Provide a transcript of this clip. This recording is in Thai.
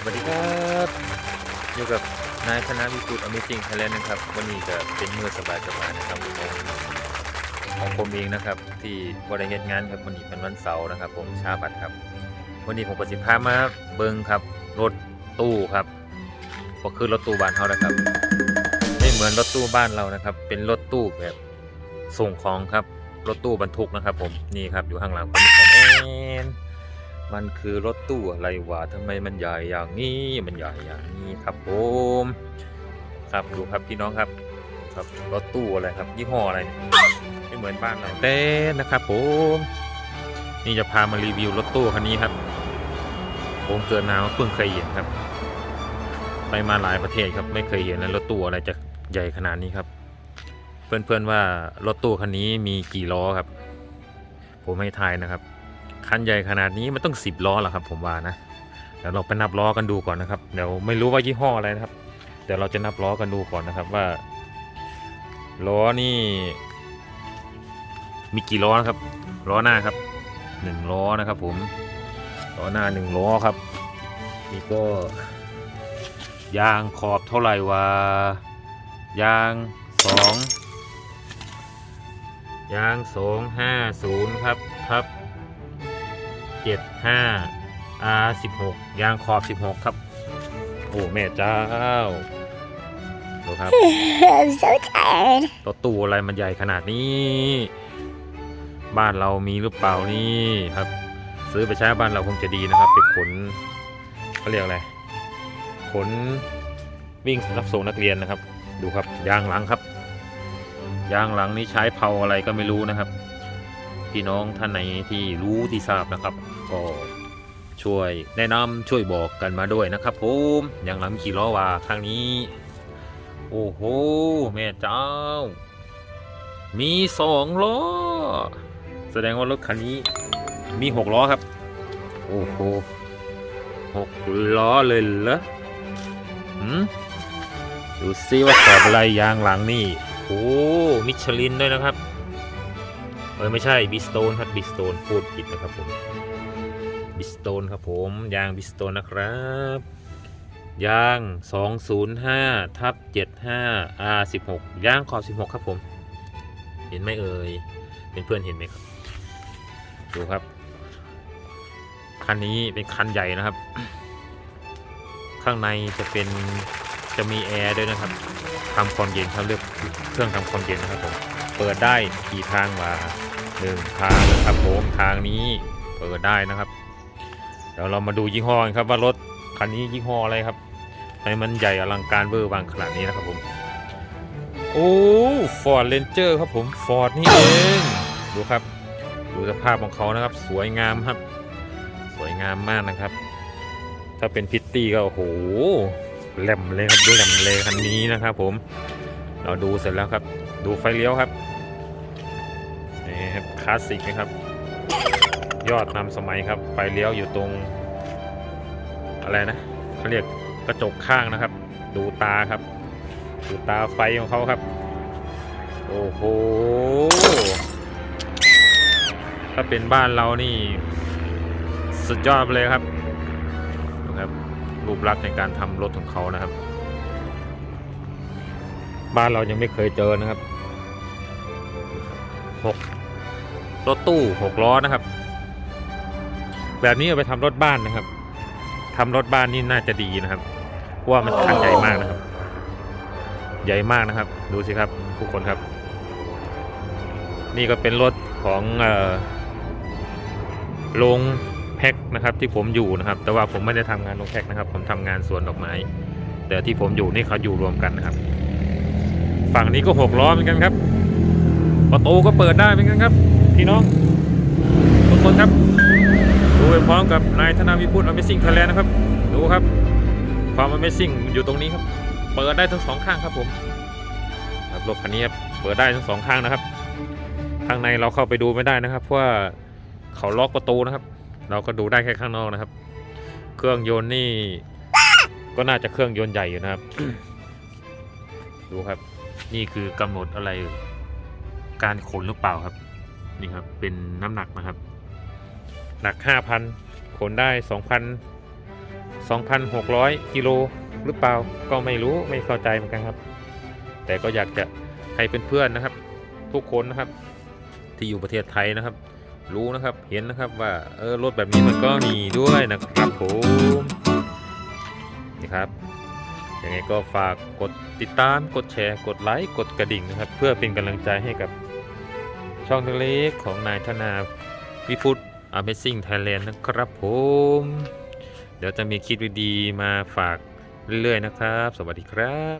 สวัสดีครับอยู่กับนายธนาวิสุทธิ์อเมซิงไทยแลนด์นะครับวันนี้จะเป็นมือสบายสบายๆนะครับของของผมเองนะครับ ที่บริเฮ็ดงานครับวันนี้เป็นวันเสาร์นะครับ ผมชาบัตรครับ วันนี้ผมประสิทธิภาพมาเบิงครับรถตู้ครับก็คือรถตู้บ้านเขานะครับ ไม่เหมือนรถตู้บ้านเรานะครับ เป็นรถตู้แบบส่งของครับรถตู้บรรทุกนะครับ ผมนี่ครับอยู่ข้างหลังผมผมเอง มันคือรถตู้อะไรวะทำไมมันใหญ่อย่างนี้มันใหญ่อย่างนี้ครับผมครับดูครับพี่น้องครับครับรถตู้อะไรครับ ยี่ห้ออะไรเนี่ยไม่เหมือนบ้านเราเต้นนะครับผมนี่จะพามารีวิวรถตู้คันนี้ครับ ผมเกิดมาเพิ่งเคยเห็นครับ ไปมาหลายประเทศครับไม่เคยเห็นนะรถตู้อะไรจะใหญ่ขนาดนี้ครับ เพื่อนๆว่ารถตู้คันนี้มีกี่ล้อครับ ผมให้ทายนะครับ คันใหญ่ขนาดนี้มันต้องสิบล้อแหละครับ ผมว่านะเดี๋ยวเราไปนับล้อกันดูก่อนนะครับเดี๋ยวไม่รู้ว่ายี่ห้ออะไรนะครับเดี๋ยวเราจะนับล้อกันดูก่อนนะครับว่าล้อนี่ มีกี่ล้อนะครับล้อหน้าครับหนึ่งล้อนะครับ ผมล้อหน้าหนึ่งล้อครับนี่ก็ ยางขอบเท่าไหร่วะยางสองยางสองห้าศูนย์ครับครับ เจ็ดห้า R สิบหกยางขอบสิบหกครับ โอ้แม่เจ้าดูครับ I'm so tired. รถตู้อะไรมันใหญ่ขนาดนี้ บ้านเรามีหรือเปล่านี่ครับ ซื้อไปใช้บ้านเราคงจะดีนะครับไปขนเขาเรียกอะไร ขนวิ่งรับส่งนักเรียนนะครับ ดูครับยางหลังครับ ยางหลังนี้ใช้เผาอะไรก็ไม่รู้นะครับ พี่น้องท่านไหนที่รู้ที่ทราบนะครับ ก็ช่วยแนะนำช่วยบอกกันมาด้วยนะครับผมอย่างลังมีกี่ล้อวะข้งนี้ โอ้โห แม่เจ้า มีสองล้อ แสดงว่ารถคันนี้มีหกล้อครับ โอ้โหหกล้อเลยเหรอหืมดูซิว่าขอบอะไรยางหลังนี่โอ้มิชลินด้วยนะครับ เออไม่ใช่บิสโตนครับบิสโตนพูดผิดนะครับผมบิสโตนครับผมยางบิสโตนนะครับยาง 205ทับ75 R16 ยางขอบ 16 ครับผม เห็นไหมเอ่ยเป็นเพื่อนเห็นไหมครับ ดูครับ คันนี้เป็นคันใหญ่นะครับ ข้างในจะเป็นจะมีแอร์ด้วยนะครับทำความเย็นครับเรียกเครื่องทำความเย็นนะครับผม เปิดได้กี่ทางมาหนึ่งทางนะครับผมทางนี้เปิดได้นะครับเดี๋ยวเรามาดูยี่ห้อครับว่ารถคันนี้ยี่ห้ออะไรครับทำไมมันใหญ่อลังการเบอร์บางขนาดนี้นะครับผมโอ้ฟอร์ดเรนเจอร์ครับผมฟอร์ดนี่เองดูครับดูสภาพของเขานะครับ สวยงามครับ สวยงามมากนะครับ ถ้าเป็นพิตตี้ก็โอ้โหแหลมเลยครับดูแหลมเลยคันนี้นะครับผมเราดูเสร็จแล้วครับ ดูไฟเลี้ยวครับนี่ครับคลาสสิกนะครับ ยอดนำสมัยครับ ไฟเลี้ยวอยู่ตรง อะไรนะเขาเรียกกระจกข้างนะครับ ดูตาครับ ดูตาไฟของเขาครับ โอ้โหถ้าเป็นบ้านเรานี่สุดยอดเลยครับดูครับรูปลักษณ์ในการทำรถของเขานะครับ บ้านเรายังไม่เคยเจอนะครับหกรถตู้หกล้อนะครับ แบบนี้เอาไปทำรถบ้านนะครับทำรถบ้านนี่น่าจะดีนะครับเพราะว่ามันคันใหญ่มากนะครับ ใหญ่มากนะครับ ดูสิครับทุกคนครับ นี่ก็เป็นรถของเอ่อโรงแพ็คนะครับที่ผมอยู่นะครับ แต่ว่าผมไม่ได้ทำงานโรงแพ็คนะครับ ผมทำงานสวนดอกไม้ แต่ที่ผมอยู่นี่เขาอยู่รวมกันนะครับ ฝั่งนี้ก็หกล้อเหมือนกันครับ ประตูก็เปิดได้เหมือนกันครับ พี่น้องทุกคนครับ ดูไปพร้อมกับนายธนาวิพุทธ Amazing Thailand นะครับ ดูครับ ความ Amazing อยู่ตรงนี้ครับ เปิดได้ทั้งสองข้างครับผมครับรถคันนี้ครับเปิดได้ทั้งสองข้างนะครับ ข้างในเราเข้าไปดูไม่ได้นะครับ เพราะว่าเขาล็อกประตูนะครับ เราก็ดูได้แค่ข้างนอกนะครับ เครื่องยนต์นี่ก็น่าจะเครื่องยนต์ใหญ่อยู่นะครับ ดูครับ นี่คือกำหนดอะไร การขนหรือเปล่าครับ นี่ครับเป็นน้ำหนักนะครับ หนัก 5,000 ขนได้ 2,000 2,600 กิโลหรือเปล่าก็ไม่รู้ไม่เข้าใจเหมือนกันครับ แต่ก็อยากจะให้เพื่อนๆนะครับ ทุกคนนะครับที่อยู่ประเทศไทยนะครับ รู้นะครับเห็นนะครับว่าเออรถแบบนี้มันก็มีด้วยนะครับผมนี่ครับ ยังไงก็ฝากกดติดตาม กดแชร์ กดไลค์ กดกระดิ่งนะครับ เพื่อเป็นกำลังใจให้กับช่องเล็กของนายธนาพิพุทธ Amazing Thailand นะครับผม เดี๋ยวจะมีคลิปดีๆมาฝากเรื่อยๆนะครับ สวัสดีครับ